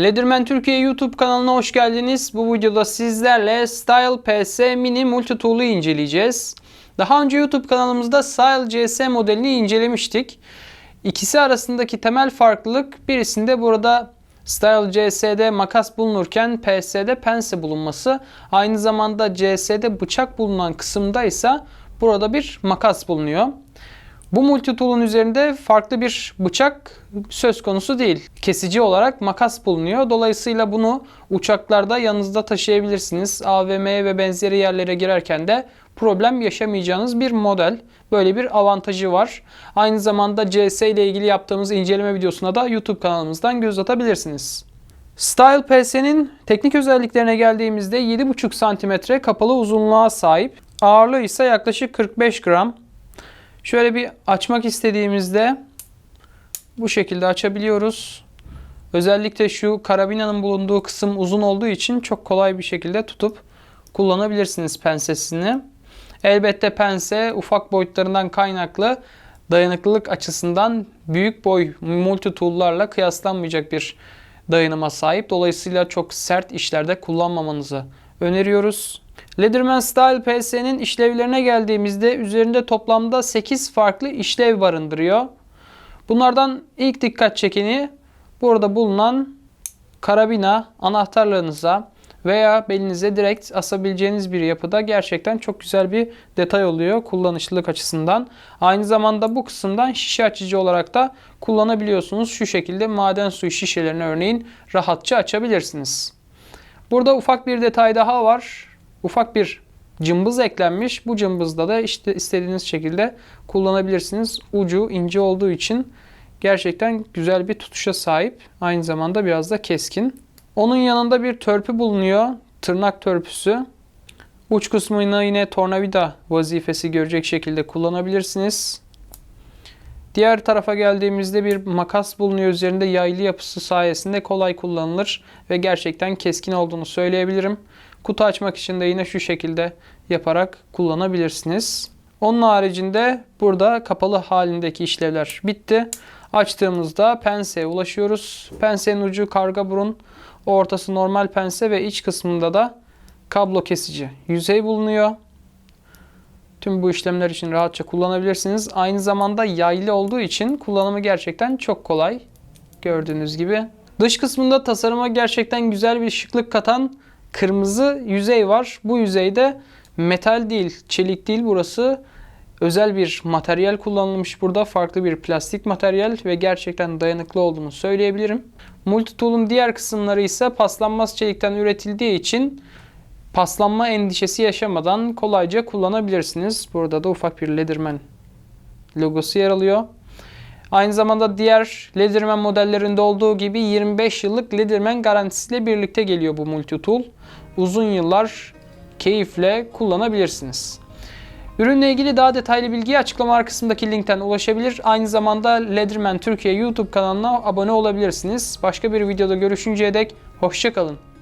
Leatherman Türkiye YouTube kanalına hoş geldiniz. Bu videoda sizlerle Style PS Mini Multi Tool'u inceleyeceğiz. Daha önce YouTube kanalımızda Style CS modelini incelemiştik. İkisi arasındaki temel farklılık birisinde burada Style CS'de makas bulunurken PS'de pense bulunması. Aynı zamanda CS'de bıçak bulunan kısımda ise burada bir makas bulunuyor. Bu multi tool'un üzerinde farklı bir bıçak söz konusu değil. Kesici olarak makas bulunuyor. Dolayısıyla bunu uçaklarda yanınızda taşıyabilirsiniz. AVM'ye ve benzeri yerlere girerken de problem yaşamayacağınız bir model. Böyle bir avantajı var. Aynı zamanda CS ile ilgili yaptığımız inceleme videosuna da YouTube kanalımızdan göz atabilirsiniz. Style PS'nin teknik özelliklerine geldiğimizde 7,5 cm kapalı uzunluğa sahip. Ağırlığı ise yaklaşık 45 gram. Şöyle bir açmak istediğimizde bu şekilde açabiliyoruz. Özellikle şu karabinanın bulunduğu kısım uzun olduğu için çok kolay bir şekilde tutup kullanabilirsiniz pensesini. Elbette pense ufak boyutlarından kaynaklı dayanıklılık açısından büyük boy multi tool'larla kıyaslanmayacak bir dayanıma sahip. Dolayısıyla çok sert işlerde kullanmamanızı öneriyoruz. Leatherman Style PS'nin işlevlerine geldiğimizde üzerinde toplamda 8 farklı işlev barındırıyor. Bunlardan ilk dikkat çekeni burada bulunan karabina anahtarlarınıza veya belinize direkt asabileceğiniz bir yapıda gerçekten çok güzel bir detay oluyor kullanışlılık açısından. Aynı zamanda bu kısımdan şişe açıcı olarak da kullanabiliyorsunuz. Şu şekilde maden suyu şişelerini örneğin rahatça açabilirsiniz. Burada ufak bir detay daha var. Ufak bir cımbız eklenmiş. Bu cımbızda da işte istediğiniz şekilde kullanabilirsiniz. Ucu ince olduğu için gerçekten güzel bir tutuşa sahip. Aynı zamanda biraz da keskin. Onun yanında bir törpü bulunuyor. Tırnak törpüsü. Uç kısmını yine tornavida vazifesi görecek şekilde kullanabilirsiniz. Diğer tarafa geldiğimizde bir makas bulunuyor. Üzerinde yaylı yapısı sayesinde kolay kullanılır ve gerçekten keskin olduğunu söyleyebilirim. Kutu açmak için de yine şu şekilde yaparak kullanabilirsiniz. Onun haricinde burada kapalı halindeki işlevler bitti. Açtığımızda penseye ulaşıyoruz. Pensenin ucu karga burun, ortası normal pense ve iç kısmında da kablo kesici yüzey bulunuyor. Tüm bu işlemler için rahatça kullanabilirsiniz. Aynı zamanda yaylı olduğu için kullanımı gerçekten çok kolay. Gördüğünüz gibi. Dış kısmında tasarıma gerçekten güzel bir şıklık katan kırmızı yüzey var. Bu yüzeyde metal değil, çelik değil burası. Özel bir materyal kullanılmış burada. Farklı bir plastik materyal ve gerçekten dayanıklı olduğunu söyleyebilirim. Multitool'un diğer kısımları ise paslanmaz çelikten üretildiği için paslanma endişesi yaşamadan kolayca kullanabilirsiniz. Burada da ufak bir Leatherman logosu yer alıyor. Aynı zamanda diğer Leatherman modellerinde olduğu gibi 25 yıllık Leatherman garantisiyle birlikte geliyor bu multi tool. Uzun yıllar keyifle kullanabilirsiniz. Ürünle ilgili daha detaylı bilgiye açıklamalar kısmındaki linkten ulaşabilir. Aynı zamanda Leatherman Türkiye YouTube kanalına abone olabilirsiniz. Başka bir videoda görüşünceye dek hoşçakalın.